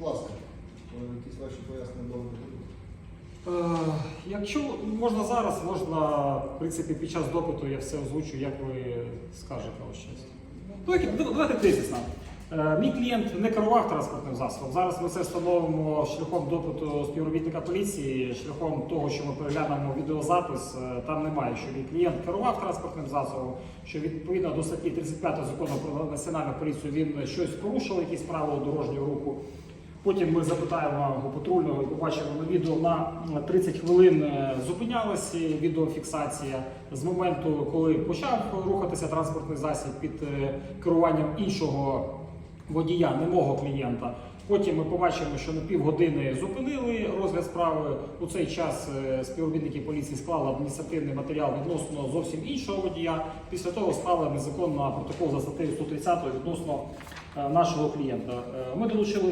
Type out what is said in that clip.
Будь якісь ваші пояснення будуть? Е, Якщо можна зараз, можна, в принципі, під час допиту я все озвучу, як ви скажете ось щось. Давайте, давайте тезисно. Е, Мій клієнт не керував транспортним засобом. Зараз ми це встановимо шляхом допиту співробітника поліції, шляхом того, що ми переглянемо відеозапис. Е, Там немає, що мій клієнт керував транспортним засобом, що відповідно до статті 35 закону про національну поліцію він щось порушив, якісь правила дорожнього руху. Потім ми запитаємо патрульного і побачимо на відео на 30 хвилин е, зупинялася відеофіксація з моменту, коли почав рухатися транспортний засіб під е, керуванням іншого водія, не мого клієнта. Потім ми побачимо, що на півгодини зупинили розгляд справи. У цей час е, співробітники поліції склали адміністративний матеріал відносно зовсім іншого водія. Після того склали незаконно протокол за статтею 130 відносно е, нашого клієнта. Е, Ми долучили